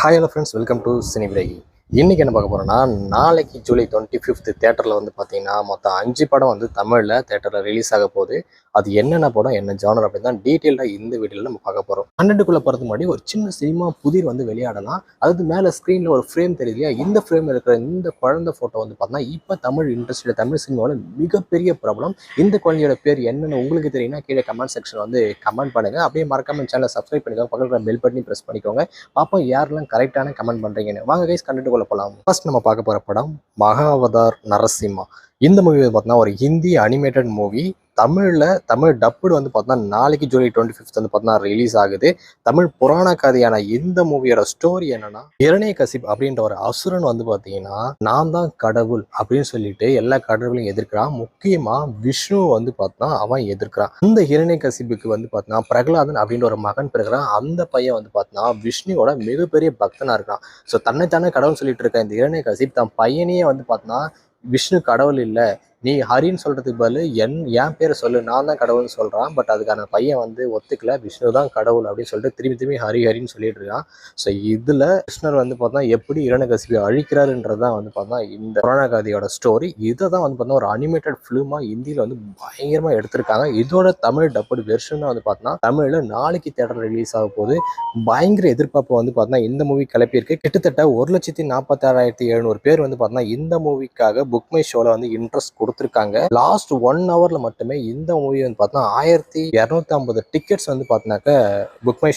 hi hello friends welcome to cine பிரேகி இன்றைக்கி என்ன பார்க்க போகிறோன்னா நாளைக்கு ஜூலை டுவெண்ட்டி ஃபிஃப்த் தேட்டரில் வந்து பார்த்தீங்கன்னா மொத்தம் அஞ்சு படம் வந்து தமிழில் தேட்டரில் ரிலீஸ் ஆக போகுது. அது என்னென்ன படம் என்ன ஜானர் அப்படின்னு தான் டீட்டெயிலாக இந்த வீடியோவில் நம்ம பார்க்க போகிறோம் கண்டென்ட்டுக்குள்ளே போகிறது முன்னாடி ஒரு சின்ன சினிமா புதிர் வந்து வெளியாடலாம். அதுக்கு மேலே ஸ்க்ரீனில் ஒரு ஃப்ரேம் தெரியலையா இந்த ஃப்ரேமில் இருக்கிற இந்த குழந்தை ஃபோட்டோ வந்து பார்த்தீங்கன்னா இப்போ தமிழ் இண்டஸ்ட்ரியில் தமிழ் சினிமாவில் மிகப்பெரிய ப்ராப்ளம் இந்த குழந்தையோட பேர் என்னென்ன உங்களுக்கு தெரியும்னா கீழே கமெண்ட் செக்ஷன் வந்து கமெண்ட் பண்ணுங்கள் அப்படியே மறக்காம சேனலை சப்ஸ்கிரைப் பண்ணிக்கோங்க. பக்கத்தில் பெல் பட்டனி ப்ரெஸ் பண்ணிக்கோங்க. பார்ப்போம் யாரெல்லாம் கரெக்டான கமெண்ட் பண்ணுறீங்கன்னு வாங்க கைஸ் கண்டுட்டுக்குள்ள போகலாம் ஃபர்ஸ்ட் நம்ம பார்க்க போகிற படம் மகாவதார் நரசிம்மா. இந்த மூவி பார்த்தீங்கன்னா ஒரு ஹிந்தி அனிமேட்டட் மூவி தமிழில் தமிழ் டப்புடு வந்து பார்த்தோன்னா நாளைக்கு ஜூலை டுவெண்ட்டி ஃபிஃப்த் வந்து பார்த்தோன்னா ரிலீஸ் ஆகுது. தமிழ் புராண கதையான இந்த மூவியோட ஸ்டோரி என்னன்னா இரணைய கசிப் அப்படின்ற ஒரு அசுரன் வந்து பார்த்தீங்கன்னா நான் தான் கடவுள் அப்படின்னு சொல்லிட்டு எல்லா கடவுளையும் எதிர்க்கிறான். முக்கியமாக விஷ்ணு வந்து பார்த்தா அவன் எதிர்க்கிறான். இந்த இரணைய கசிப்புக்கு வந்து பார்த்தோன்னா பிரகலாதன் அப்படின்ற ஒரு மகன் பிறகுறான் அந்த பையன் வந்து பார்த்தோன்னா விஷ்ணுவோட மிகப்பெரிய பக்தனாக இருக்கான் ஸோ தன்னைத்தானே கடவுள் சொல்லிட்டு இருக்க இந்த இரணைய கசிப் தன் பையனையே வந்து பார்த்தோன்னா விஷ்ணு கடவுள் இல்லை. நீ ஹரின்னு சொல்றதுக்கு பதில் என் என் பேர் சொல்லு நான் தான் கடவுள்னு சொல்கிறான் பட் அதுக்கான பையன் வந்து ஒத்துக்கல. விஷ்ணு தான் கடவுள் அப்படின்னு சொல்லிட்டு திரும்பி திரும்பி ஹரி ஹரின்னு சொல்லிட்டு இருக்கான். ஸோ இதில் கிருஷ்ணர் வந்து பார்த்தா எப்படி இரணகசிபி அழிக்கிறாருன்றது தான் வந்து பார்த்தா இந்த புராணகாதியோட ஸ்டோரி இதை தான் வந்து பார்த்தா ஒரு அனிமேட்டட் ஃபிலிமாக இந்தியில் வந்து பயங்கரமாக எடுத்திருக்காங்க. இதோட தமிழ் டப்புடு வெர்ஷன் வந்து பார்த்தா தமிழில் நாளைக்கு தேட்டர் ரிலீஸ் ஆக போது பயங்கர எதிர்பார்ப்பு வந்து பார்த்தா இந்த மூவி கிளப்பியிருக்கு. கிட்டத்தட்ட ஒரு லட்சத்தி நாற்பத்தாறாயிரத்தி எழுநூறு பேர் வந்து பார்த்தா இந்த மூவிக்காக புக் மை ஷோவில் வந்து இன்ட்ரெஸ்ட் கொடுத்துருக்காங்க. லாஸ்ட் ஒன் ஹவர்ல மட்டுமே இந்த மூவி வந்து பார்த்தா ஆயிரத்தி இரநூத்தி ஐம்பது டிக்கெட்ஸ் வந்து பார்த்தினாக்க புக் மை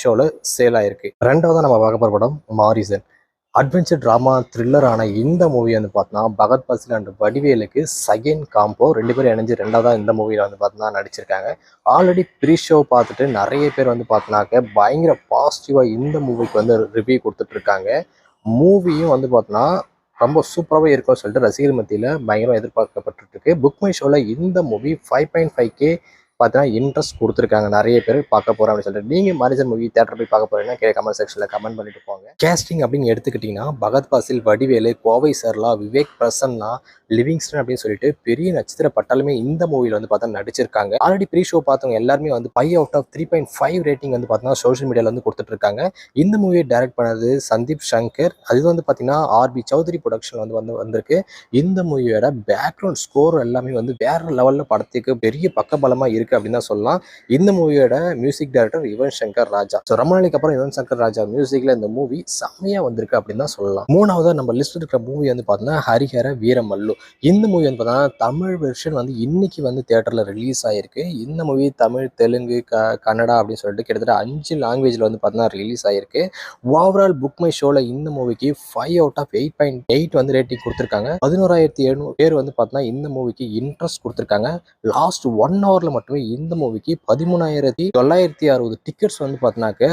சேல் ஆயிருக்கு. ரெண்டாவதாக நம்ம பார்க்க போகிற படம் மாரிசன் அட்வென்ச்சர் ட்ராமா த்ரில்லரான இந்த மூவி வந்து பார்த்தோன்னா பகத் பசில் அண்ட் வடிவேலுக்கு செகண்ட் காம்போ ரெண்டு பேரும் இணைஞ்சு ரெண்டாவதாக இந்த மூவியில் வந்து பார்த்தோன்னா நடிச்சிருக்காங்க. ஆல்ரெடி ப்ரீ ஷோ பார்த்துட்டு நிறைய பேர் வந்து பார்த்தோன்னாக்க பயங்கர பாசிட்டிவாக இந்த மூவிக்கு வந்து ரிவ்யூ கொடுத்துட்ருக்காங்க மூவியும் வந்து பார்த்தோன்னா ரொம்ப சூப்பராகவே இருக்கும் சொல்லிட்டு ரசிகர் மத்தியில் பயங்கரம் எதிர்பார்க்கப்பட்டுருக்கு. புக் மை ஷோவில் இந்த movie five point five K பார்த்தீங்கன்னா இன்ட்ரெஸ்ட் கொடுத்துருக்காங்க. நிறைய பேர் பார்க்க போகிறோம் அப்படின்னு சொல்லிட்டு. நீங்கள் மாரிசன் மூவி தேட்டர் போய் பார்க்க போகிறீங்கன்னா கீழே கமெண்ட் செக்ஷனில் கமெண்ட் பண்ணிட்டு போங்க. கேஸ்டிங் அப்படின்னு எடுத்துக்கிட்டிங்கன்னா பகத் பாசில் வடிவேலு கோவை சர்லா விவேக் பிரசன்னா லிவிங்ஸ்டன் அப்படின்னு சொல்லிட்டு பெரிய நட்சத்திர பட்டாலுமே இந்த மூவியில் வந்து பார்த்தா நடிச்சிருக்காங்க. ஆல்ரெடி ப்ரீ ஷோ பார்த்தவங்க எல்லாருமே வந்து five out of three point five rating வந்து பார்த்தீங்கன்னா சோஷியல் மீடியாவில் வந்து கொடுத்துட்டு இருக்காங்க இந்த மூவியை டைரக்ட் பண்ணது சந்தீப் சங்கர். அது வந்து பார்த்தீங்கன்னா ஆர்பி சௌத்ரி ப்ரொடக்ஷன் வந்து வந்து வந்திருக்கு. இந்த மூவியோட பேக்ரவுண்ட் ஸ்கோர் எல்லாமே வந்து வேற லெவலில் படத்துக்கு பெரிய பக்கபலமாக இருக்குது அப்படின்னு தான் சொல்லலாம். இந்த மூவியோட music director Yuvan Shankar Raja. So ரொம்ப நாளைக்கு அப்புறம் யுவன் சங்கர் ராஜா மியூசிக்கில் இந்த மூவி செம்மையாக வந்திருக்கு அப்படின்னு தான் சொல்லலாம். மூணாவது நம்ம லிஸ்ட் இருக்கிற மூவி வந்து பார்த்தீங்கன்னா ஹரிஹர வீரமல்லு. இந்த மூவி வந்து பார்த்தீங்கன்னா தமிழ் வெர்ஷன் வந்து இன்னைக்கு வந்து தேட்டரில் ரிலீஸ் ஆயிருக்கு. இந்த மூவி தமிழ் தெலுங்கு க கன்னடா அப்படின்னு சொல்லிட்டு கிட்டத்தட்ட அஞ்சு லாங்குவேஜில் வந்து பார்த்தீங்கன்னா ரிலீஸ் ஆயிருக்கு. ஓவரால் புக் மை ஷோவில் இந்த மூவிக்கு five out of eight point eight வந்து ரேட்டிங் கொடுத்துருக்காங்க. பதினோராயிரத்தி எழுநூறு பேர் வந்து பார்த்தீங்கன்னா இந்த மூவிக்கு இன்ட்ரெஸ்ட் கொடுத்துருக்காங்க. லாஸ்ட் ஒன் ஹவரில் மட்டுமே இந்த மூவிக்கு பதிமூணாயிரத்தி தொள்ளாயிரத்தி அறுபது டிக்கெட்ஸ் வந்து பார்த்தினாக்க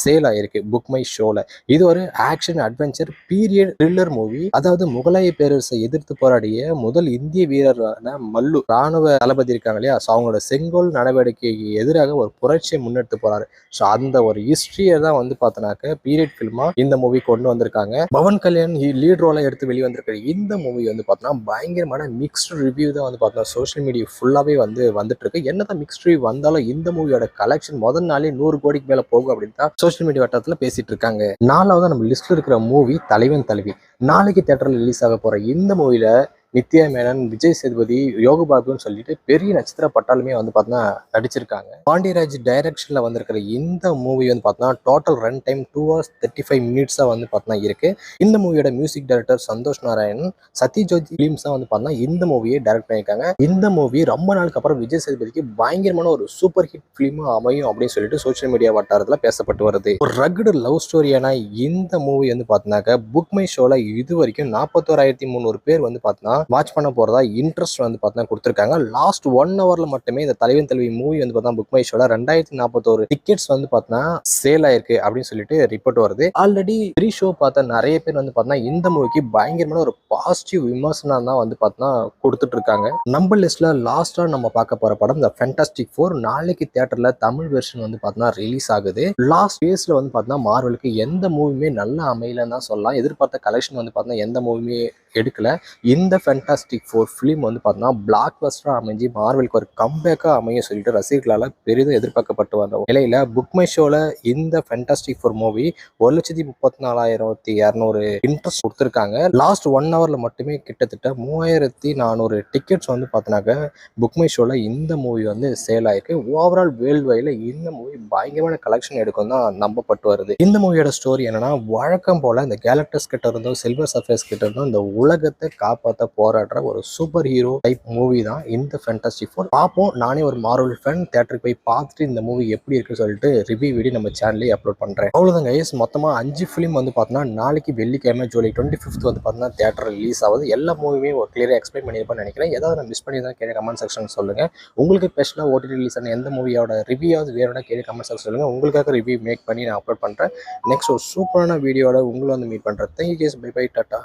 சேல் ஆயிருக்கு புக் மை ஷோவில் இது ஒரு action adventure period thriller movie அதாவது முகலாய பேரரசை எதிர்த்து போராடிய முதல் இந்திய வீரரான மல்லு. ராணுவ தளபதி இருக்காங்க இல்லையா? ஸோ அவங்களோட செங்கோல் நடவடிக்கைக்கு எதிராக ஒரு புரட்சியை முன்னெடுத்து போறாரு. ஸோ அந்த ஒரு ஹிஸ்டரியை தான் வந்து பார்த்தோன்னாக்க பீரியட் ஃபிலிமா இந்த மூவி கொண்டு வந்திருக்காங்க. பவன் கல்யாண் லீட் ரோலை எடுத்து வெளியே வந்திருக்கிற இந்த மூவி வந்து பார்த்தோன்னா பயங்கரமான மிக்ஸ்டு ரிவ்யூ தான் வந்து பார்த்தோன்னா சோஷியல் மீடியா ஃபுல்லாகவே வந்து வந்துட்டு இருக்கு என்னதான் மிக்ஸ்ட் ரிவ்யூ வந்தாலும் இந்த மூவியோட கலெக்ஷன் முதல் நாளே நூறு கோடிக்கு மேலே போகும் அப்படின்னு தான் சோஷியல் மீடியா வட்டத்தில் பேசிட்டு இருக்காங்க. நாலாவது நம்ம லிஸ்ட்டில் இருக்கிற மூவி தலைவன் தலைவி நாளைக்கு தேட்டரில் ரிலீஸ் ஆக போற இந்த மூவியில் நித்யா மேனன் விஜய் சேதுபதி யோகபாபுன்னு சொல்லிட்டு பெரிய நட்சத்திர பட்டாலுமே வந்து பார்த்தீங்கன்னா நடிச்சிருக்காங்க. பாண்டியராஜ் டைரக்ஷனில் வந்திருக்கிற இந்த மூவி வந்து பார்த்தீங்கன்னா total run time two hours thirty five மினிட்ஸாக வந்து பார்த்தீங்கன்னா இருக்கு. இந்த மூவியோட மியூசிக் டைரக்டர் சந்தோஷ் நாராயணன் சத்யஜோதி ஃபிலிம்ஸாக வந்து பார்த்தீங்கன்னா இந்த மூவியை டைரக்ட் பண்ணியிருக்காங்க. இந்த மூவி ரொம்ப நாளுக்கு அப்புறம் விஜய் சேதுபதிக்கு பயங்கரமான ஒரு சூப்பர் ஹிட் ஃபிலிமாக அமையும் அப்படின்னு சொல்லிட்டு சோஷியல் மீடியா வட்டாரத்தில் பேசப்பட்டு வருது. ஒரு ரகுடு லவ் ஸ்டோரியான இந்த மூவி வந்து பார்த்தீங்கன்னாக்க புக் மை ஷோவில் இது வரைக்கும் நாற்பத்தோராயிரத்தி முந்நூறு பேர் வந்து பார்த்தீங்கன்னா வாட்ச் பண்ண போறதா இன்ட்ரெஸ்ட் வந்து பார்த்தீங்கன்னா கொடுத்துருக்காங்க. லாஸ்ட் ஒன் ஹவர்ல மட்டுமே இந்த தலைவன் தலைவி மூவி வந்து பார்த்தா புக் மை ஷோல ரெண்டாயிரத்தி நாற்பத்தோரு டிக்கெட்ஸ் வந்து பார்த்தீங்கன்னா சேல் ஆயிருக்கு அப்படின்னு சொல்லிட்டு ரிப்போர்ட் வருது. ஆல்ரெடி ப்ரீ ஷோ பார்த்த நிறைய பேர் வந்து பார்த்தீங்கன்னா இந்த மூவிக்கு பயங்கரமான ஒரு பாசிட்டிவ் விமர்சனம் தான் வந்து பார்த்தீங்கன்னா கொடுத்துட்டு இருக்காங்க நம்ம லிஸ்ட்ல லாஸ்டா நம்ம பார்க்க போற படம் இந்த ஃபேண்டாஸ்டிக் ஃபோர் நாளைக்கு தியேட்டர்ல தமிழ் வெர்ஷன் வந்து பார்த்தீங்கன்னா ரிலீஸ் ஆகுது. லாஸ்ட் ஃபேஸ்ல வந்து பார்த்தீங்கன்னா மார்வலுக்கு எந்த மூவியுமே நல்லா அமையலன்னு தான் சொல்லலாம். எதிர்பார்த்த கலெக்ஷன் வந்து பார்த்தீங்கன்னா எந்த மூவியுமே எடுக்கல. இந்த ஃபேண்டாஸ்டிக் ஃபோர் ஃபிலிம் வந்து பார்த்தோன்னா பிளாக் பஸ்டராக அமைஞ்சு மார்வலுக்கு ஒரு கம்பேக்காக அமையும் சொல்லிட்டு ரசிகர்களால் பெரிதும் எதிர்பார்க்கப்பட்டு வந்த நிலையில் புக் மை ஷோவில் இந்த ஃபேண்டாஸ்டிக் ஃபோர் மூவி ஒரு லட்சத்தி முப்பத்தி நாலாயிரத்தி இரநூறு இன்ட்ரெஸ்ட் கொடுத்துருக்காங்க. லாஸ்ட் ஒன் ஹவரில் மட்டுமே கிட்டத்தட்ட மூவாயிரத்தி நானூறு டிக்கெட்ஸ் வந்து பார்த்தோன்னாக்க புக் மை ஷோவில் இந்த மூவி வந்து சேல் ஆயிருக்கு. ஓவரால் வேர்ல்டு வைடில் இந்த மூவி பயங்கரமான கலெக்ஷன் எடுக்கும் தான் நம்பப்பட்டு வருது. இந்த மூவியோட ஸ்டோரி என்னன்னா வழக்கம் போல் இந்த கேலக்டர்ஸ் கிட்ட இருந்தும் சில்வர் சர்ஃபேஸ் கிட்ட இருந்தும் இந்த உலகத்தை காப்பாற்ற போராடுற ஒரு சூப்பர் ஹீரோ டைப் மூவி தான் இந்த ஃபேண்டாஸ்டிக் ஃபோர் பார்ப்போம். நானே ஒரு மார்வல் ஃபேன் தேட்டருக்கு போய் பார்த்துட்டு இந்த மூவி எப்படி இருக்குன்னு சொல்லிட்டு ரிவ்யூ வீடியோ நம்ம சேனல்லே அப்லோட் பண்ணுறேன் அவ்வளோதான் கைஸ் மொத்தமாக அஞ்சு ஃபிலிம் வந்து பார்த்தோன்னா நாளைக்கு வெள்ளிக்கிழமை ஜூலை டுவெண்ட்டி ஃபிஃப்த் வந்து பார்த்தோன்னா தேட்டர் ரிலீஸ் ஆகுது. எல்லா மூவியுமே ஒரு கிளியராக எக்ஸ்பிளைன் பண்ணியிருப்பேன் நினைக்கிறேன். ஏதாவது நான் மிஸ் பண்ணியிருந்தா கேட்க கமெண்ட் செக்ஷன் சொல்லுங்கள் உங்களுக்கு ஸ்பெஷலாக ஓடிடி ரிலீஸ் ஆன எந்த மூவியோட ரிவ்யூயாவது வேறோட கேட்க கமெண்ட் செக்ஷன் சொல்லுங்கள் உங்களுக்காக ரிவ்யூ மேக் பண்ணி நான் அப்லோட் பண்ணுறேன் நெக்ஸ்ட் ஒரு சூப்பரான வீடியோட உங்களை வந்து மீட் பண்ணுறேன் thank you guys bye bye tata